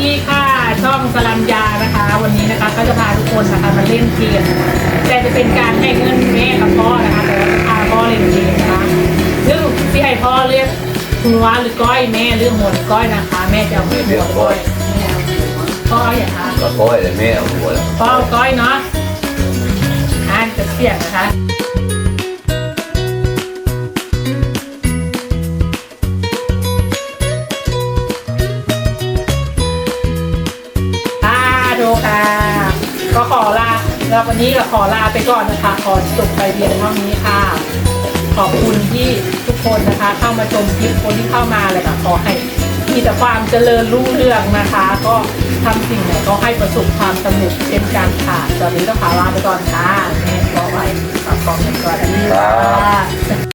ดีค่ะช่องสลัมยานะคะ วันนี้นะคะก็จะพาทุกคนนะคะมาเล่นเกมนะคะแต่จะเป็นการให้เงินแม่กับพ่อนะคะแต่ว่าจะพาพ่อเล่นเกมนะคะซึ่งที่ให้พ่อเรียกหัวหรือก้อยแม่เรื่องหัวหรือก้อยนะคะ แม่จะเอาหัวหรือก้อยแม่เอาหัวพ่อเอาอย่างคะก็ก้อยเลยแม่เอาหัวแล้วพ่อเอาก้อยเนาะอ่านจะเสียงนะคะค่ะ ก็ขอลาแล้ววันนี้ก็ขอลาไปก่อนนะคะขอจบไปเพียงเท่านี้ค่ะ ขอบคุณที่ทุกคนนะคะ เข้ามาชมคลิปคนที่เข้ามาเลยค่ะขอให้มีแต่ความเจริญรุ่งเรืองนะคะ ก็ทำสิ่งไหนก็ให้ประสบความสำเร็จเช่นกันค่ะตอนนี้ก็ขอลาไปก่อนค่ะแม่ขอไว้ฝากกองกันก่อนครับ